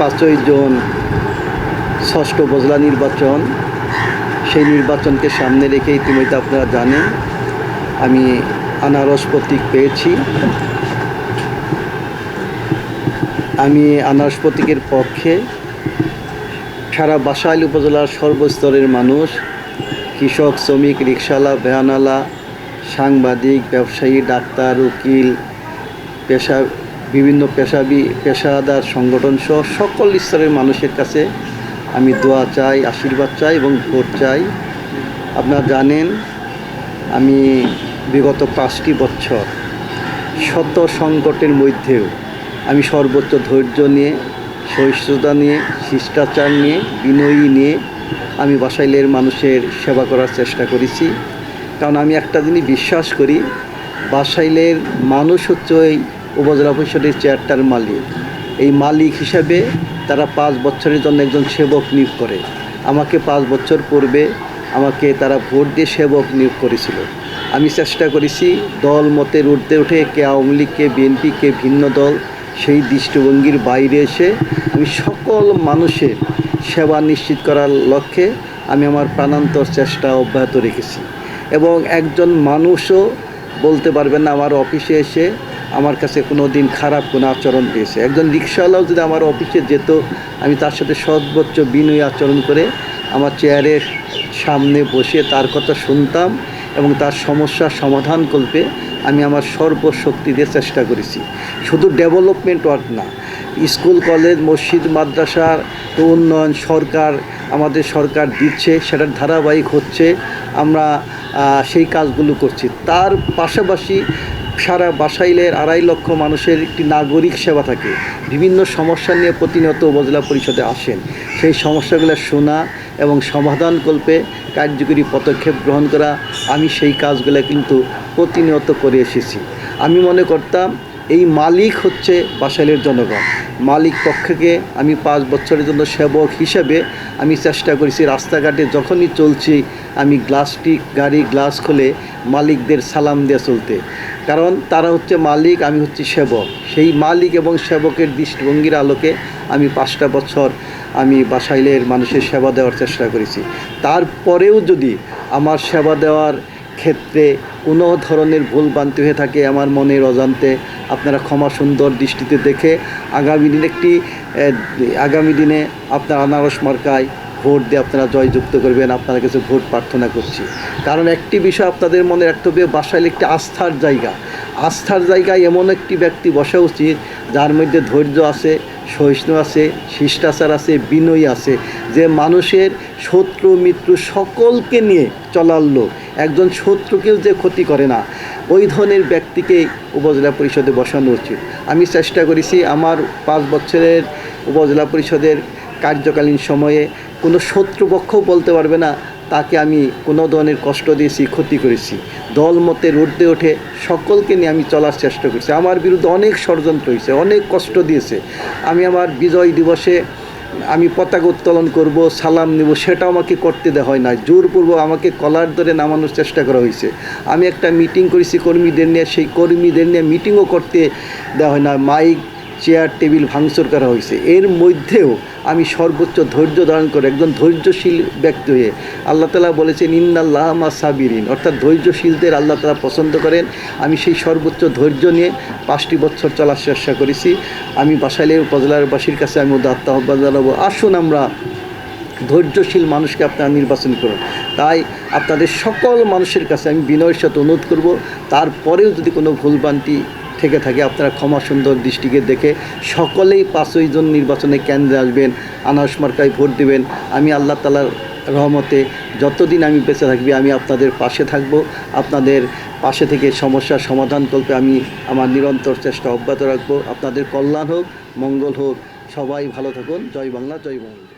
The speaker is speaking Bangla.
পাঁচই জুন ষষ্ঠ উপজেলা নির্বাচন। সেই নির্বাচনকে সামনে রেখে ইতিমধ্যে আপনারা জানেন, আমি আনারস প্রতীক পেয়েছি। আমি আনারস প্রতীকের পক্ষে সারা বাসাইল উপজেলার সর্বস্তরের মানুষ, কৃষক, শ্রমিক রিক্সাওয়ালা ভ্যানওয়ালা, সাংবাদিক, ব্যবসায়ী, ডাক্তার, উকিল, পেশা বিভিন্ন পেশাবি, পেশাদার সংগঠন সহ সকল স্তরের মানুষের কাছে আমি দোয়া চাই, আশীর্বাদ চাই এবং ভোট চাই। আপনারা জানেন, আমি বিগত পাঁচটি বছর শত সংকটের মধ্যেও আমি সর্বোচ্চ ধৈর্য নিয়ে, সহিষ্ণুতা নিয়ে, শিষ্টাচার নিয়ে, বিনয়ী নিয়ে আমি বাসাইলের মানুষের সেবা করার চেষ্টা করেছি। কারণ আমি একটা জিনিস বিশ্বাস করি, বাসাইলের মানুষ হচ্ছে ওই উপজেলা পরিষদের চেয়ারটার মালিক। এই মালিক হিসাবে তারা পাঁচ বছরের জন্য একজন সেবক নিয়োগ করে। আমাকে পাঁচ বছর পূর্বে আমাকে তারা ভোট দিয়ে সেবক নিয়োগ করেছিল। আমি চেষ্টা করেছি দল মতের উঠতে উঠে কে আওয়ামী লীগ, কে বিএনপি, কে ভিন্ন দল সেই দৃষ্টিভঙ্গির বাইরে এসে আমি সকল মানুষের সেবা নিশ্চিত করার লক্ষ্যে আমি আমার প্রাণান্তর চেষ্টা অব্যাহত রেখেছি। এবং একজন মানুষও বলতে পারবেন না আমার অফিসে এসে আমার কাছে কোনো দিন খারাপ কোনো আচরণ পেয়েছে একজন রিক্সাওয়ালাও যদি আমার অফিসে যেত, আমি তার সাথে সর্বোচ্চ বিনয়ী আচরণ করে আমার চেয়ারের সামনে বসে তার কথা শুনতাম এবং তার সমস্যার সমাধান করতে আমি আমার সর্বশক্তি দিয়ে চেষ্টা করেছি। শুধু ডেভেলপমেন্ট ওয়ার্ক না, স্কুল, কলেজ, মসজিদ মাদ্রাসার উন্নয়ন সরকার, আমাদের সরকার দিচ্ছে, সেটার ধারাবাহিক হচ্ছে, আমরা সেই কাজগুলো করছি। তার পাশাপাশি সারা বাসাইলের আড়াই লক্ষ মানুষের একটি নাগরিক সেবা থাকে। বিভিন্ন সমস্যা নিয়ে প্রতিনিয়ত উপজেলা পরিষদে আসেন। সেই সমস্যাগুলো শোনা এবং সমাধান কল্পে কার্যকরী পদক্ষেপ গ্রহণ করা আমি সেই কাজগুলো কিন্তু প্রতিনিয়ত করে এসেছি। আমি মনে করতাম, এই মালিক হচ্ছে বাসাইলের জনগণ। মালিক পক্ষকে আমি পাঁচ বছরের জন্য সেবক হিসেবে আমি চেষ্টা করেছি। রাস্তাঘাটে যখনই চলছি, আমি গ্লাসটি, গাড়ি, গ্লাস খুলে মালিকদের সালাম দিয়ে চলতে। কারণ তারা হচ্ছে মালিক, আমি হচ্ছি সেবক। সেই মালিক এবং সেবকের দৃষ্টিভঙ্গির আলোকে আমি পাঁচটা বছর আমি বাসাইলের মানুষের সেবা দেওয়ার চেষ্টা করেছি। তারপরেও যদি আমার সেবা দেওয়ার ক্ষেত্রে কোনো ধরনের ভুল বান্তি হয়ে থাকে আমার মনের অজান্তে, আপনারা ক্ষমা সুন্দর দৃষ্টিতে দেখে আগামী দিনে একটি আগামী দিনে আপনার আনারস মার্কায় ভোট দিয়ে আপনারা জয়যুক্ত করবেন আপনারা কাছে ভোট প্রার্থনা করছি। কারণ একটি বিষয় আপনাদের মনে রাখতে হবে বাসাইল একটি আস্থার জায়গা। আস্থার জায়গায় এমন একটি ব্যক্তি বসা উচিত, যার মধ্যে ধৈর্য আছে, সহিষ্ণু আছে, শিষ্টাচার আছে, বিনয়ী আছে, যে মানুষের শত্রু, মিত্র সকলকে নিয়ে চলার লোক। একজন শত্রুকেও যে ক্ষতি করে না, ওই ধরনের ব্যক্তিকেই উপজেলা পরিষদে বসানো উচিত। আমি চেষ্টা করেছি আমার পাঁচ বছরের উপজেলা পরিষদের কার্যকালীন সময়ে কোনো শত্রুপক্ষও বলতে পারবে না। তাকে আমি কোনো ধরনের কষ্ট দিয়েছি, ক্ষতি করেছি। দল মতের ঊর্ধ্বে ওঠে, সকলকে নিয়ে আমি চলার চেষ্টা করছি। আমার বিরুদ্ধে অনেক ষড়যন্ত্র হয়েছে, অনেক কষ্ট দিয়েছে। আমি আমার বিজয় দিবসে আমি পতাকা উত্তোলন করব, সালাম নেব, সেটা আমাকে করতে দেওয়া হয় না জোরপূর্বক আমাকে কলার ধরে নামানোর চেষ্টা করা হয়েছে। আমি একটা মিটিং করেছি কর্মীদের নিয়ে, সেই কর্মীদের নিয়ে মিটিংও করতে দেওয়া হয় না মাইক চেয়ার, টেবিল ভাঙচুর করা হয়েছে। এর মধ্যেও আমি সর্বোচ্চ ধৈর্য ধারণ করে একজন ধৈর্যশীল ব্যক্তি হয়ে আল্লাহ তালা বলেছেন ইন্নাল্লাহ মা সাবিরিন। অর্থাৎ ধৈর্যশীলদের আল্লাহ তালা পছন্দ করেন। আমি সেই সর্বোচ্চ ধৈর্য নিয়ে পাঁচটি বছর চলার চেষ্টা করেছি। আমি বাসাইলের উপজেলারবাসীর কাছে আমি উদাত্ত আহ্বান জানাব, আসুন আমরা ধৈর্যশীল মানুষকে আপনারা নির্বাচন করুন। তাই আপনাদের সকল মানুষের কাছে আমি বিনয়ের সাথে অনুরোধ করব, তারপরেও যদি কোনো ভুলভ্রান্তি থেকে থাকে। আপনারা ক্ষমা সুন্দর দৃষ্টিকে দেখে সকলেই পাঁচই জন নির্বাচনে কেন্দ্রে আসবেন, আনারস মার্কায় ভোট দেবেন। আমি আল্লাহ তালার রহমতে যতদিন আমি বেঁচে থাকবি, আমি আপনাদের পাশে থাকব। আপনাদের পাশে থেকে সমস্যার সমাধান করতে আমি আমার নিরন্তর চেষ্টা অব্যাহত রাখব। আপনাদের কল্যাণ হোক, মঙ্গল হোক, সবাই ভালো থাকুন। জয় বাংলা জয় বাংলা